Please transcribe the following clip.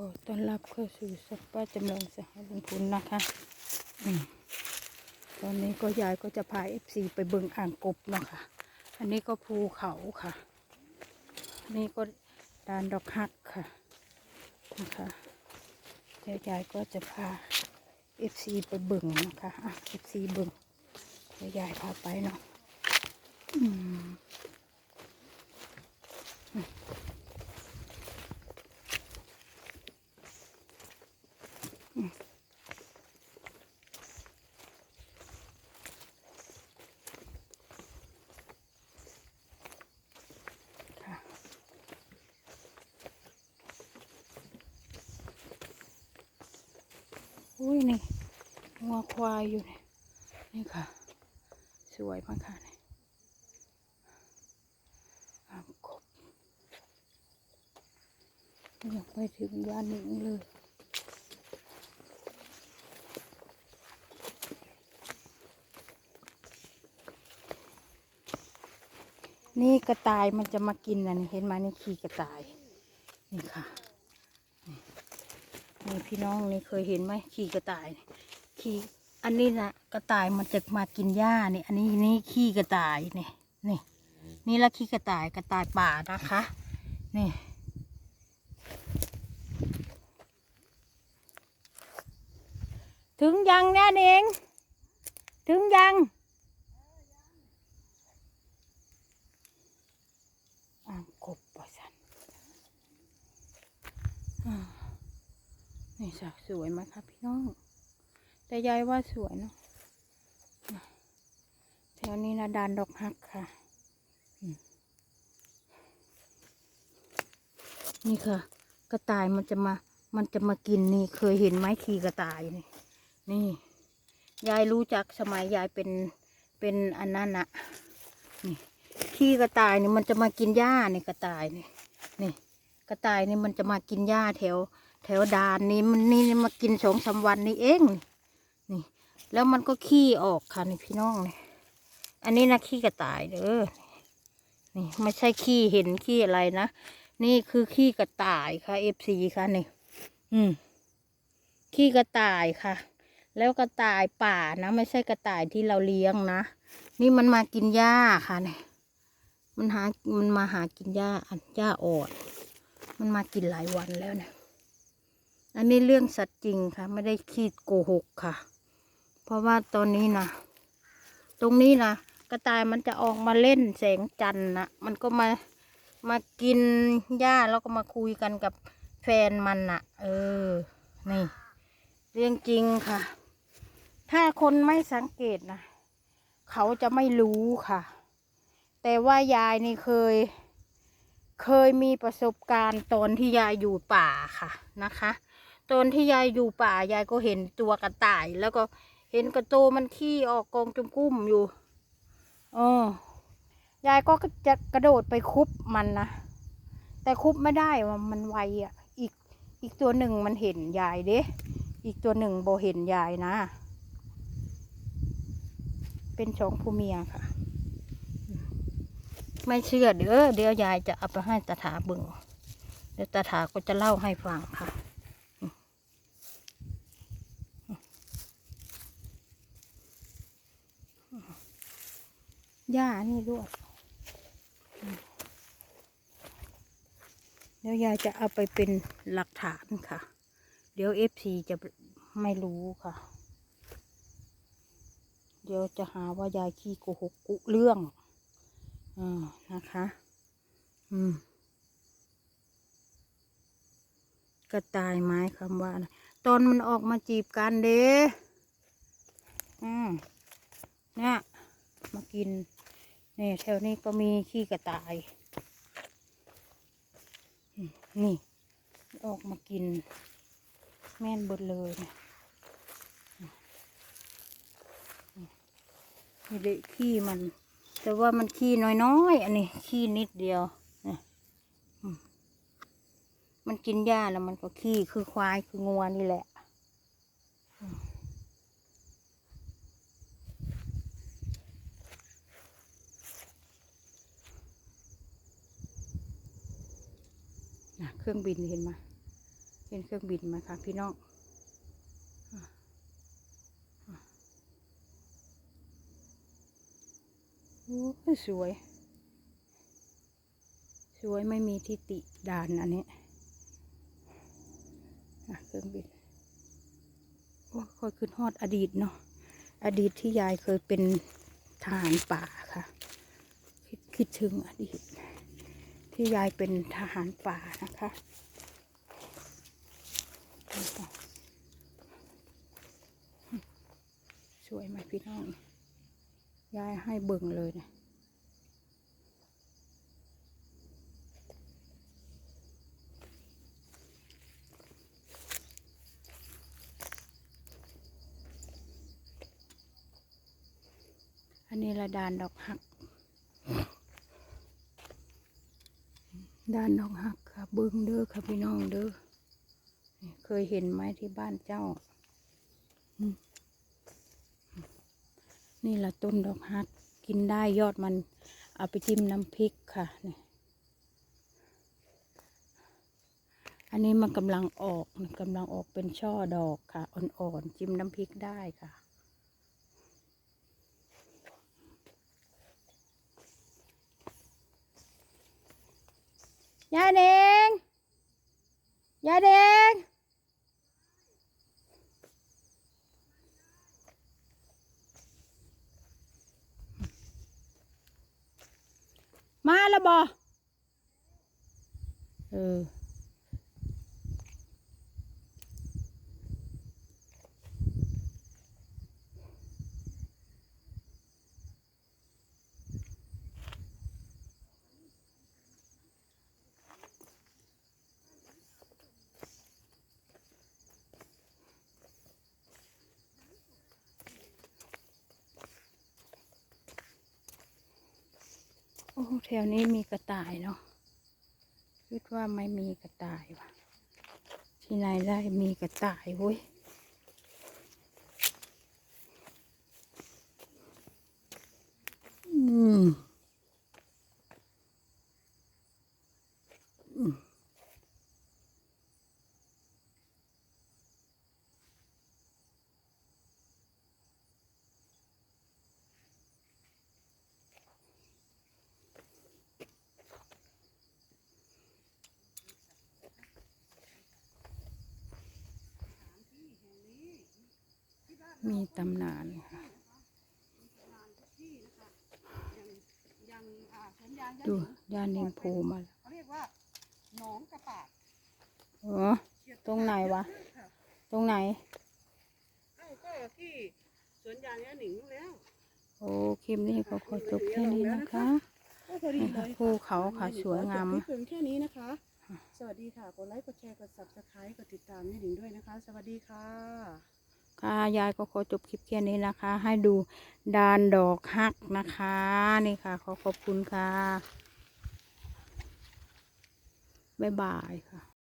อต้อนรับเข้าสู่สัปป้าจำลองสหบุญคุณนะคะอตอนนี้ก็ยายก็จะพาเอฟซีไปเบิงอ่างกบเนาะค่ะ อันนี้ก็ภูเขาค่ะนี่ก็ดานดอกฮักค่ะนะคะเดี๋ยวยายก็จะพาเอฟซีไปเบิงนะคะอะเอฟซีเบิงเดี๋ยวยายพาไปเนาะ อุ้ยนี่งัวควายอยู่นี่นี่ค่ะ สวยมากค่ะนี่อามกบยังไปถึงบ้านหนึ่งเลย นี่กระต่ายมันจะมากินนะนี่เห็นไหมนี่ขี่กระต่าย นี่ค่ะนี่พี่น้องนี่เคยเห็นไหมขี่กระต่ายขี่อันนี้นะกระต่ายมันจะมากินหญ้านี่อันนี้นี่ขี้กระต่ายนี่นี่นี่ละขี้กระต่ายกระต่ายป่านะคะ นี่ถึงยังแน่เอง ถึงยัง อ่างกบปะสันอ่า นี่สักสวยไหมครับพี่น้อง แต่ยายว่าสวยเนาะแถวนี้นะดานดอกฮักค่ะ นี่ค่ะ กระต่ายมันจะมา มันจะมากินนี่ เคยเห็นไหมขี่กระต่ายนี่ นี่ ยายรู้จักสมัยยายเป็น เป็นอันนั้นอะนี่ ขี้กระต่ายนี่มันจะมากินหญ้าในกระต่ายนี่ กระต่ายนี่มันจะมากินหญ้าแถว แถวดานนี่มันนี่มากินสองสามวันนี่เองนี่ แล้วมันก็ขี้ออกค่ะนี่พี่น้องนี่อันนี้นะขี้กระต่ายเด้อนี่ไม่ใช่ขี้เห็นขี้อะไรนะนี่คือขี้กระต่ายค่ะเอฟซีค่ะนี่อืมขี้กระต่ายค่ะ แล้วกระต่ายป่านะ ไม่ใช่กระต่ายที่เราเลี้ยงนะนี่มันมากินหญ้าค่ะนี่มันหา มันมาหากินหญ้าหญ้าอ่อน มันมากินหลายวันแล้วนี่ยอันนี้เรื่องสัตว์จริงค่ะ ไม่ได้คิดโกหกค่ะ เพราะว่าตอนนี้นะตรงนี้นะกระต่ายมันจะออกมาเล่นแสงจันทร์นะมันก็มามากินหญ้าแล้วก็มาคุยกันกับแฟนมันน่ะ เออ นี่ เรื่องจริงค่ะ ถ้าคนไม่สังเกตนะเขาจะไม่รู้ค่ะ แต่ว่ายายนี่เคย เคยมีประสบการณ์ตอนที่ยายอยู่ป่าค่ะนะคะ ตอนที่ยายอยู่ป่ายายก็เห็นตัวกระต่าย แล้วก็เห็นกระโตมันขี้ออกกองจุมกุ้มอยู่เออยายก็จะกระโดดไปคุบมันนะ แต่คุบไม่ได้ว่ามันไวอะ อีกอีกตัวหนึ่งมันเห็นยายเด้ อีกตัวหนึ่งโบเห็นยายนะ เป็นสองผู้เมียค่ะ ไม่เชื่อเด้อเดี๋ยวยายจะเอาไปให้ตาถาเบึงเดี๋ยวตาถาก็จะเล่าให้ฟังค่ะย่านี่ด้วยเดี๋ยวยายจะเอาไปเป็นหลักฐานค่ะ เดี๋ยวเอฟซีจะไม่รู้ค่ะ เดี๋ยวจะหาว่ายายขี้โกหกกุเรื่อง อ่านะคะ อืม กระต่ายไม้คำว่า ตอนมันออกมาจีบกันเด้อืมเนี่ยมากินนี่แถวนี้ก็มีขี้กระต่าย นี่ ออกมากิน แม่นบดเลยเนี่ยนี่เด็ขี้มัน แต่ว่ามันขี้น้อยๆ อันนี้ขี้นิดเดียวนี่มันกินหญ้าแล้วมันก็ขี้คือควายคืองัวนี่แหละอืมน่ะเครื่องบินเห็นไหมเห็นเครื่องบินไหมคะพี่น้องอะอะโอ้ย สวย สวยไม่มีทิติด่านอันนี้เครื่องบินโอ้ค่อยขึ้นฮอดอดีตเนาะอดีตที่ยายเคยเป็นทหารป่าค่ะ คิดคิดถึงอดีต ที่ยายเป็นทหารป่านะคะนี่ค่ะสวยไหมพี่น้อง ยายให้เบิ่งเลยนะ อันนี้ละดานดอกหัก ดานดอกหักค่ะเบิ้งเด้อค่ะพี่น้องเด้อเคยเห็นไหมที่บ้านเจ้า นี่ละต้นดอกหัก กินได้ยอดมัน เอาไปจิ้มน้ำพริกค่ะนี่อันนี้มันกำลังออกกำลังออกเป็นช่อดอกค่ะ อ่อนๆ จิ้มน้ำพริกได้ค่ะ ยายเดงยายเดงมาแล้วบอเออ อ้แถวนี้มีกระต่ายเนาะคิดว่าไม่มีกระต่ายว่ะ ที่ไหนได้มีกระต่ายเว้ยอืมอืมมี ตำนานค่ะยังอ่าสวนยางยะดูหนิงยานิงโผล่มาแล้วเขาเรียกว่าหนองกระปาดอ๋อตรงไหนวะค่ะตรงไหนเอ้าก็ที่สวนยางยะหนิงนู่นแล้ว โอ้คลิปนี้ก็ขอจบแค่นี้นะคะก็พอดีเลยภูเขาค่ะสวยงามขอจบคลิปเพียงแค่นี้นะคะ สวัสดีค่ะ กดไลค์ กดแชร์ กด subscribe กดติดตามยะหนิงด้วยนะคะ สวัสดีค่ะ ค่ะยายก็ขอจบคลิปแค่นี้นะคะ ให้ดูดานดอกฮักนะคะนี่ค่ะ ขอขอบคุณค่ะบ๊ายบายค่ะ